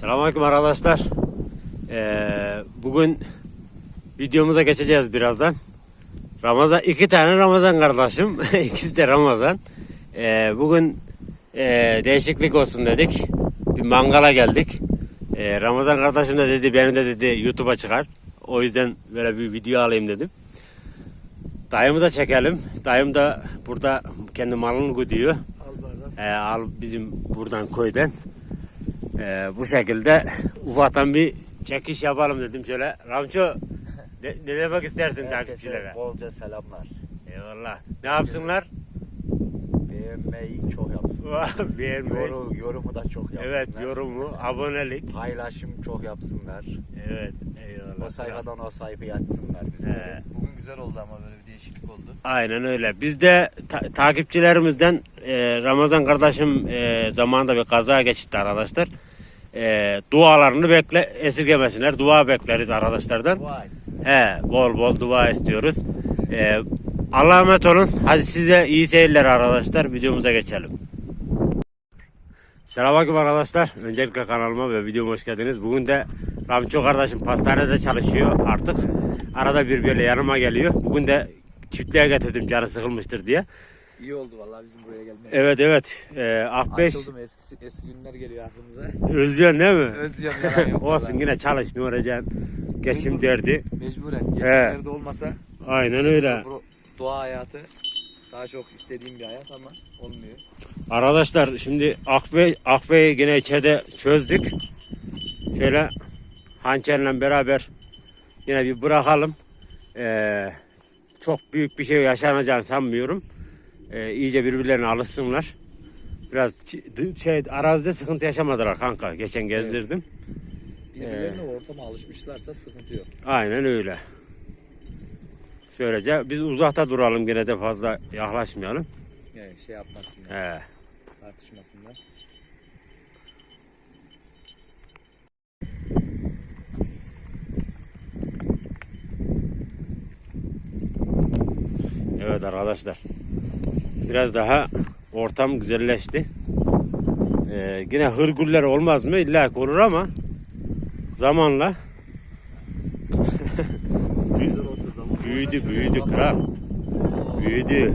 Selamünaleyküm arkadaşlar. Ee, bugün videomuza geçeceğiz birazdan. Ramazan iki tane Ramazan kardeşim. İkisi de Ramazan. Ee, bugün e, değişiklik olsun dedik. Bir mangala geldik. Ee, Ramazan kardeşim de dedi beni de dedi YouTube'a çıkar. O yüzden böyle bir video alayım dedim. Dayımı da çekelim. Dayım da burada kendi malını gidiyor. Al. Ee, al bizim buradan köyden. Ee, bu şekilde ufaktan bir çekiş yapalım dedim şöyle. Ramço ne, ne demek istersin takipçilere? Herkese bolca selamlar. Eyvallah. Ne yapsınlar? Beğenmeyi çok yapsın. Beğenmeyi. Yorum, yorumu da çok yapsınlar. Evet yorumu, abonelik. Paylaşım çok yapsınlar. Evet eyvallah. O sayfadan o sayfayı açsınlar bize. He. Bugün güzel oldu ama böyle bir değişiklik oldu. Aynen öyle. Biz de ta- takipçilerimizden e, Ramazan kardeşim e, zamanında bir kaza geçirdi arkadaşlar. E, dualarını bekle esirgemesinler. Dua bekleriz arkadaşlardan. Dua. He, bol bol dua istiyoruz. Ee, Allah'a emanet olun. Hadi size iyi seyirler arkadaşlar. Videomuza geçelim. Selamünaleyküm arkadaşlar. Öncelikle kanalıma ve videoma hoş geldiniz. Bugün de Ramço kardeşim pastanede çalışıyor artık. Arada bir böyle yanıma geliyor. Bugün de çiftliğe getirdim canı sıkılmıştır diye. İyi oldu vallahi bizim buraya gelmemiz. Evet evet. Ee, Akbeş Açıldım eski, eski günler geliyor aklımıza. özlüyorsun değil mi? Özlüyorum yalan yok. Olsun vallahi. yine çalış ne olacaksın. Geçim derdi. Mecburen. Geçenlerde olmasa Aynen öyle. doğa hayatı daha çok istediğim bir hayat ama olmuyor. Arkadaşlar şimdi Akbey, Akbey'i yine içeride çözdük. Şöyle hançerle beraber yine bir bırakalım. Ee, çok büyük bir şey yaşanacağını sanmıyorum. Ee, iyice birbirlerine alışsınlar. Biraz şey arazide sıkıntı yaşamadılar kanka. Geçen gezdirdim. Birbirlerine ortama alışmışlarsa sıkıntı yok. Aynen öyle. Şöylece biz uzakta duralım yine de fazla yaklaşmayalım. Yani şey yapmasınlar, He. tartışmasınlar. Evet arkadaşlar. Biraz daha ortam güzelleşti. Ee, yine hırgüller olmaz mı? İlla olur ama zamanla büyüdü büyüdü kral. Büyüdü.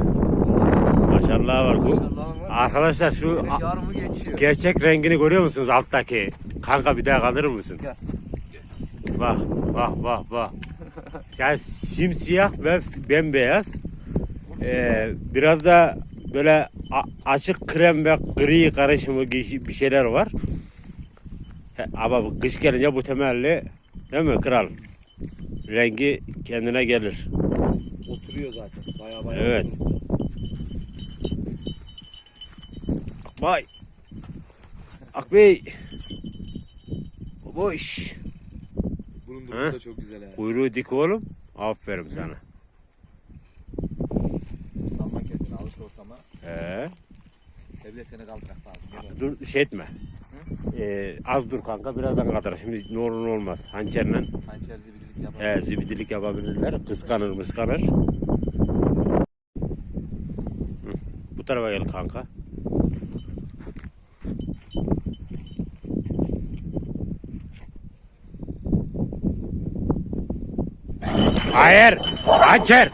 Maşallah var bu. Arkadaşlar şu gerçek rengini görüyor musunuz alttaki? Kanka bir daha kaldırır mısın? Bak bak bak bak. Yani simsiyah ve bembeyaz. Ee, biraz da böyle açık krem ve gri karışımı bir şeyler var. He, Ama bu kış gelince bu temelli değil mi kral? Rengi kendine gelir. Oturuyor zaten. Baya baya. Evet. Vay. Akbey. Boş. Bunun da çok güzel yani. Kuyruğu dik oğlum. Aferin sana. He. Evle seni kaldırmak lazım. Dur şey etme. Ee, az dur kanka birazdan kadar. Şimdi ne olur ne olmaz. Hançerle. Hançer zibidilik yapalım. he, zibidilik yapabilirler. Kıskanır mıskanır. Hı. Bu tarafa gel kanka. Hayır. Hançer.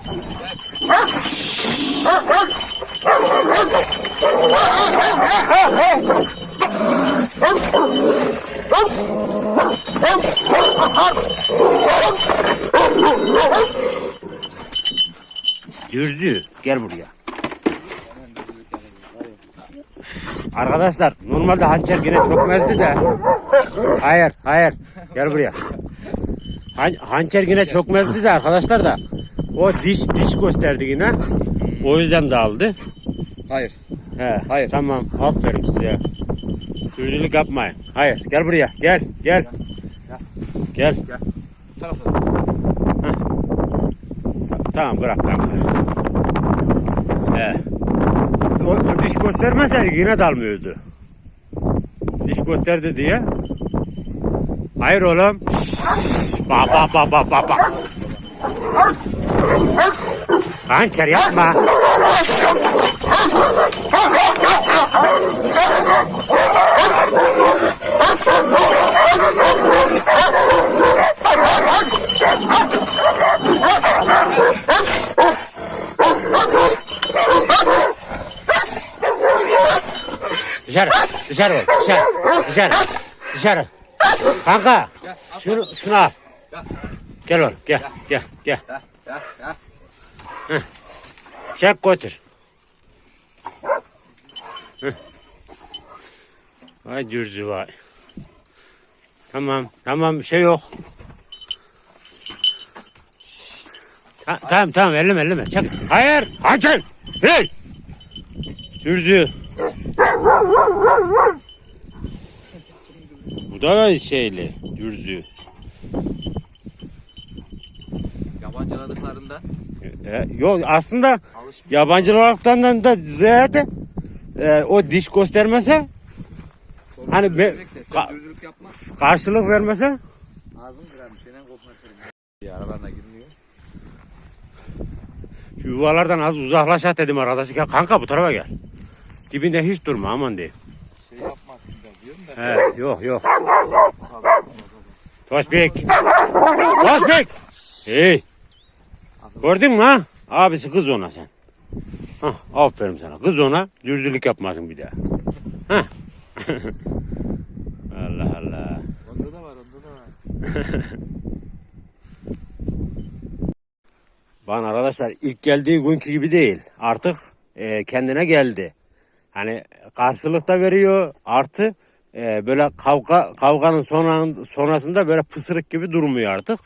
Dürzü. Gel buraya. Arkadaşlar normalde hançer yine çökmezdi de. Hayır hayır. Gel buraya. Han, hançer yine çökmezdi de arkadaşlar da. O diş diş gösterdi yine. O yüzden dağıldı. Hayır. He, Hayır. Tamam. Aferin size. Köylülük yapmayın. Hayır. Gel buraya. Gel. Gel. Gel. Bu tarafa. Tamam bırak kanka. He. O, o diş göstermeseydi yine dalmıyordu. Diş gösterdi diye. Hayır oğlum. Bak bak bak bak bak Rancher yapma. Zero, zero, zero, zero, zero. Kanka, şunu, şunu al. Gel oğlum, gel, gel, gel. gel. Çek götür. Vay dürzü vay. Tamam tamam bir şey yok. Ta- tamam tamam elleme elleme. Çek. Hayır. Hayır. Hey. Dürzü. Bu da şeyli. Dürzü. Yabancıladıklarında E, yok aslında. Yabancılıktan da ziyade e, o diş göstermese Sorun Hani be- ka- yapma. karşılık vermese. Ya aralarına girmiyor. şu yuvalardan az uzaklaş at dedim arkadaş. Ya kanka bu tarafa gel. Dibinde hiç durma aman diyeyim. Şey yapmasın da diyorum da. He, yok yok. Tospik. Tospik. Hey. Gördün mü ha? Abisi kız ona sen. Hah, aferin sana. Kız ona dürzülük yapmasın bir daha. Hah. Allah Allah. Onda da var onda da var. Bana arkadaşlar ilk geldiği günkü gibi değil. Artık e, kendine geldi. Hani karşılık da veriyor. Artı e, böyle kavga kavganın sonra, sonrasında böyle pısırık gibi durmuyor artık.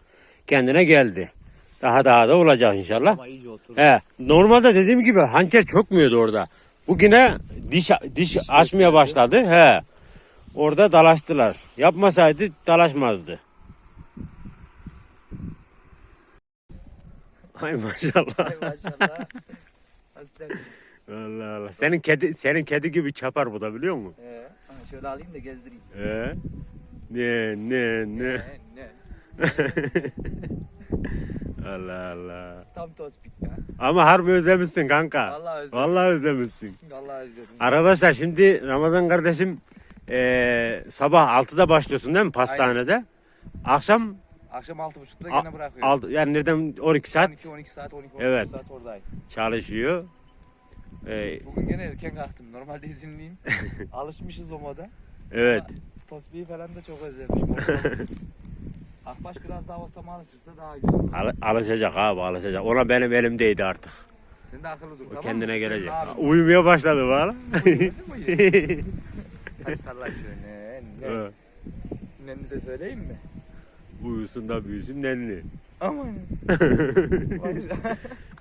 Kendine geldi. Daha daha da olacak inşallah. Ama iyice otur. He, normalde dediğim gibi hançer çökmüyordu orada. Bugüne diş diş açmaya başladı. He. Orada dalaştılar. Yapmasaydı dalaşmazdı. Ay maşallah. Ay maşallah. Allah Allah. Senin kedi senin kedi gibi çapar bu da biliyor musun? Ee, şöyle alayım da gezdireyim. He. Ne ne ne. Ne ne. Allah Allah. Tam tospik ya. Ama harbi özlemişsin kanka. Vallahi özledim. Vallahi özlemişsin. Vallahi özledim. Arkadaşlar şimdi Ramazan kardeşim eee, sabah 6'da başlıyorsun değil mi pastanede? Akşam Akşam 6.30'da a- gene bırakıyorum. alt, yani nereden 12 saat 12 saat 12 Evet. saat oradayım. çalışıyor. Eee, Bugün gene erken kalktım. Normalde izinliyim. Alışmışız o moda. evet. Tosbiyi falan da çok özlemişim. Akbaş biraz daha ortama alışırsa daha güzel. olur. Al- alışacak abi alışacak. Ona benim elimdeydi artık. Sen de akıllı dur O tamam kendine mı? gelecek. Sen? Uyumaya başladı bana. Hadi sallayayım şöyle. Ne, Evet. Nenni de söyleyeyim mi? Uyusun da büyüsün nenni. Aman.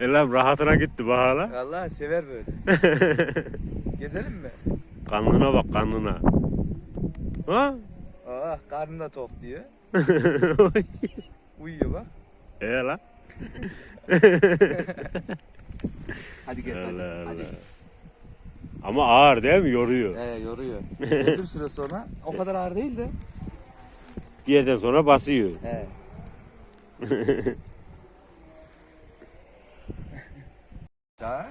Elam rahatına gitti bahala. Allah sever böyle. Gezelim mi? Kanlına bak kanlına. Ha? Aa karnı da tok diyor. Uyuyor bak. e lan. Hadi gez hadi. Allah hadi. Ama ağır değil mi? Yoruyor. Ee, yoruyor. Belli bir süre sonra o kadar ağır değil de. Bir yerden sonra basıyor. He. Daha?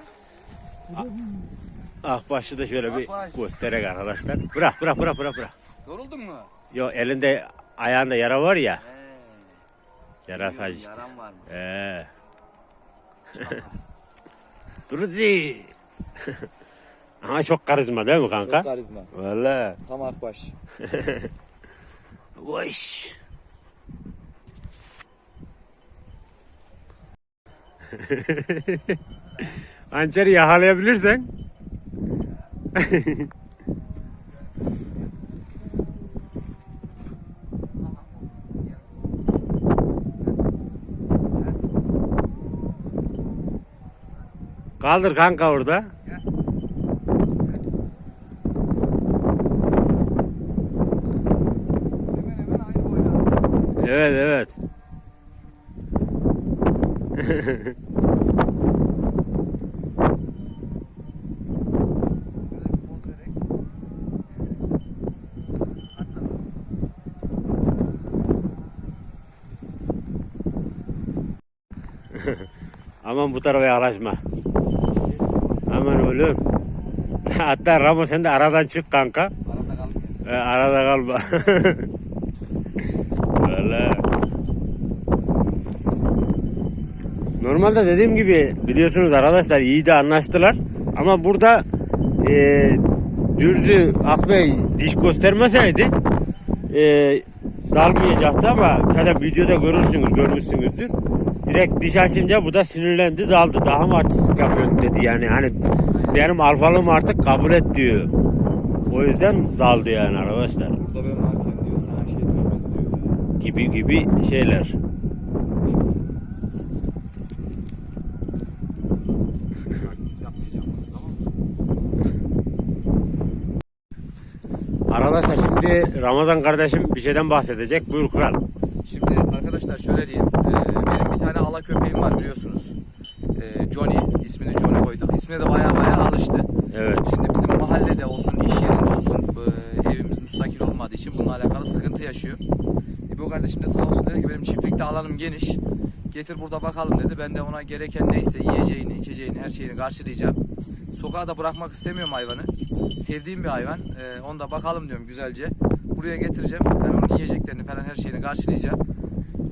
Ah başı da şöyle bir Akbaş. gösterek arkadaşlar. Bırak bırak bırak bırak bırak. Yoruldun mu? Yo elinde ayağında yara var ya. He. Yara saç işte. Yaram var mı? Ee. Duruzi. Ama çok karizma değil mi kanka? Çok karizma. Valla. Tam akbaş. Vış. Hançeri yakalayabilirsen. Kaldır kanka orada. Evet evet. Aman bu tarafa yaklaşma. Oğlum. Hatta Ramo sen de aradan çık kanka. Arada kalmıyor. E, arada kalma. Valla. Normalde dediğim gibi biliyorsunuz arkadaşlar iyi de anlaştılar. Ama burada e, Dürzü Akbey diş göstermeseydi e, dalmayacaktı ama zaten videoda görürsünüz, görmüşsünüzdür. Direkt diş açınca bu da sinirlendi daldı. Daha mı artistlik yapıyorsun dedi yani. Hani benim alfalığımı artık kabul et diyor. O yüzden daldı yani arkadaşlar. Burada ben varken diyor sana şey düşmez diyor. Gibi gibi şeyler. Arkadaşlar şimdi Ramazan kardeşim bir şeyden bahsedecek. Buyur kral. Şimdi arkadaşlar şöyle diyeyim. Ee, benim bir tane ala köpeğim var biliyorsunuz. Ee, Johnny. ismini Johnny koyduk. İsmine de baya baya alıştı. Evet. Şimdi bizim mahallede olsun, iş yerinde olsun e, evimiz müstakil olmadığı için bununla alakalı sıkıntı yaşıyor. İbo kardeşim de sağ olsun dedi ki benim çiftlikte alanım geniş. Getir burada bakalım dedi. Ben de ona gereken neyse yiyeceğini, içeceğini, her şeyini karşılayacağım. Sokağa da bırakmak istemiyorum hayvanı. Sevdiğim bir hayvan. Ee, onu da bakalım diyorum güzelce. Buraya getireceğim. Ben onun yiyeceklerini falan her şeyini karşılayacağım.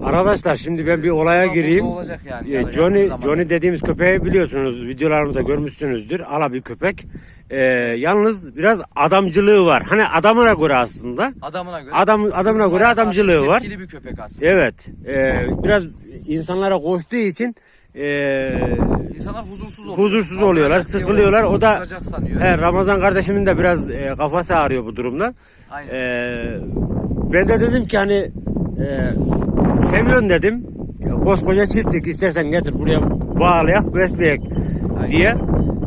Arkadaşlar şimdi ben bir olaya gireyim. olacak yani. Ee, Johnny. Johnny dediğimiz köpeği biliyorsunuz videolarımızda görmüşsünüzdür. Ala bir köpek. Ee, yalnız biraz adamcılığı var. Hani adamına göre aslında. Adamına göre. Adam adamına göre adamcılığı var. Tepkili bir köpek aslında. Evet. ee, biraz insanlara koştuğu için ee, İnsanlar huzursuz oluyor. Huzursuz oluyorlar, Saldıracak diye sıkılıyorlar. O da- ısıracak sanıyor. he, Ramazan kardeşimin de biraz ee, kafası ağrıyor bu durumdan. Aynen. Ee, ben de dedim ki hani e, seviyorsun dedim. Ya, Koskoca çiftlik istersen getir buraya bağlayak besleyek diye.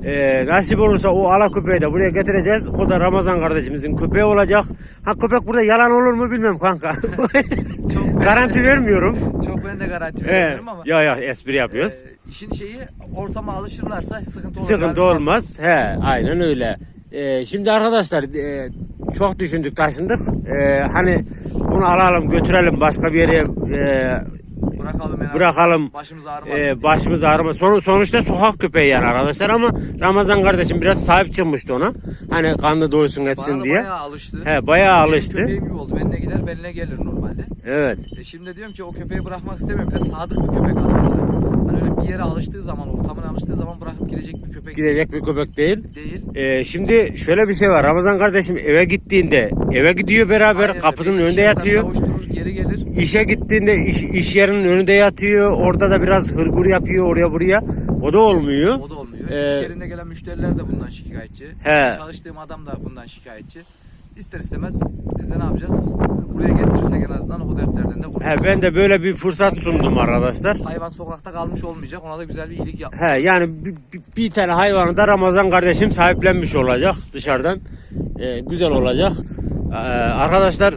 Ee, nasip olursa o ala köpeği de buraya getireceğiz. O da Ramazan kardeşimizin köpeği olacak. Ha köpek burada yalan olur mu bilmem kanka. Çok Garanti vermiyorum. Çok ben de garanti He, veriyorum ama. ya ya espri yapıyoruz. e, işin şeyi ortama alışırlarsa sıkıntı olacak. Sıkıntı olmaz. He, aynen öyle. Ee, şimdi arkadaşlar e, çok düşündük taşındık. Ee, hani bunu alalım götürelim başka bir yere e, Bırakalım yani. bırakalım. Başımız ağrımasın. E, başımız ağrıma. Son, sonuçta sokak köpeği yani arkadaşlar ama Ramazan kardeşim biraz sahip çıkmıştı ona. Hani kanlı doysun Bana etsin da diye. bayağı alıştı. He, bayağı Benim alıştı. köpeğim gibi oldu. Benimle gider, benimle gelir normalde. Evet. E şimdi diyorum ki o köpeği bırakmak istemiyorum. Bir de sadık bir köpek aslında. Hani öyle bir yere alıştığı zaman, ortamına alıştığı zaman bırakıp gidecek bir köpek Gidecek bir köpek değil. değil. Ee, şimdi şöyle bir şey var. Ramazan kardeşim eve gittiğinde eve gidiyor beraber Aynen, kapının beni önünde işe kadar yatıyor. Savuşturur, geri gelir. İşe gittiğinde iş, iş yerinin önünde yatıyor. Orada da biraz hırgur yapıyor oraya buraya. O da olmuyor. O da olmuyor. Ee, İş yerinde gelen müşteriler de bundan şikayetçi. He. Çalıştığım adam da bundan şikayetçi. İster istemez biz de ne yapacağız? Buraya getirirsek en azından o dertlerden de kurtulacağız. He, ben de böyle bir fırsat sundum arkadaşlar. Hayvan sokakta kalmış olmayacak. Ona da güzel bir iyilik yap. He yani bir, bir, tane hayvanı da Ramazan kardeşim sahiplenmiş olacak dışarıdan. Ee, güzel olacak. Ee, arkadaşlar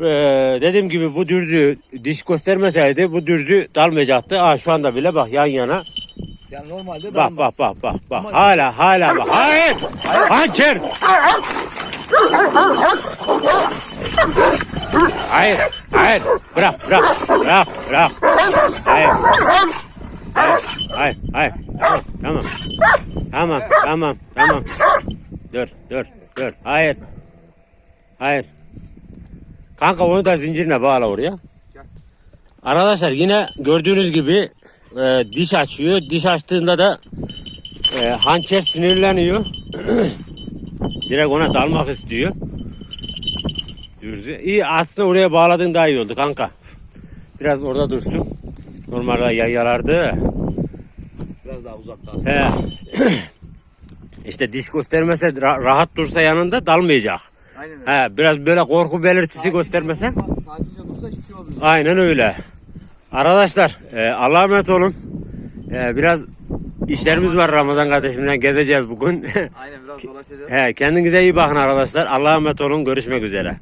ee, dediğim gibi bu dürzü diş göstermeseydi bu dürzü dalmayacaktı. Aa, şu anda bile bak yan yana. Yani normalde Bak bak dalmaz. bak bak bak. Ama- Hala hala bak. Hayır. Hançer. Hayır. Hayır. Bırak bırak. Bırak bırak. Hayır. Hayır. Hayır. Hayır. Tamam. Tamam. Tamam. Tamam. Dur dur dur. Hayır. Hayır. Kanka onu da zincirine bağla oraya. Arkadaşlar yine gördüğünüz gibi e, diş açıyor. Diş açtığında da e, hançer sinirleniyor. Direkt ona dalmak istiyor. Dürzü. İyi aslında oraya bağladığın daha iyi oldu kanka. Biraz orada dursun. Normalde yayalardı. Biraz daha uzakta aslında. He. işte diş göstermese ra- rahat dursa yanında dalmayacak. Aynen öyle. He, biraz böyle korku belirtisi Sakince göstermese. durma- Sakince dursa hiçbir şey olmuyor. Aynen öyle. Arkadaşlar e, Allah'a emanet olun. E, biraz işlerimiz var Ramazan kardeşimle gezeceğiz bugün. Aynen biraz dolaşacağız. He, kendinize iyi bakın arkadaşlar. Allah'a emanet olun. Görüşmek üzere.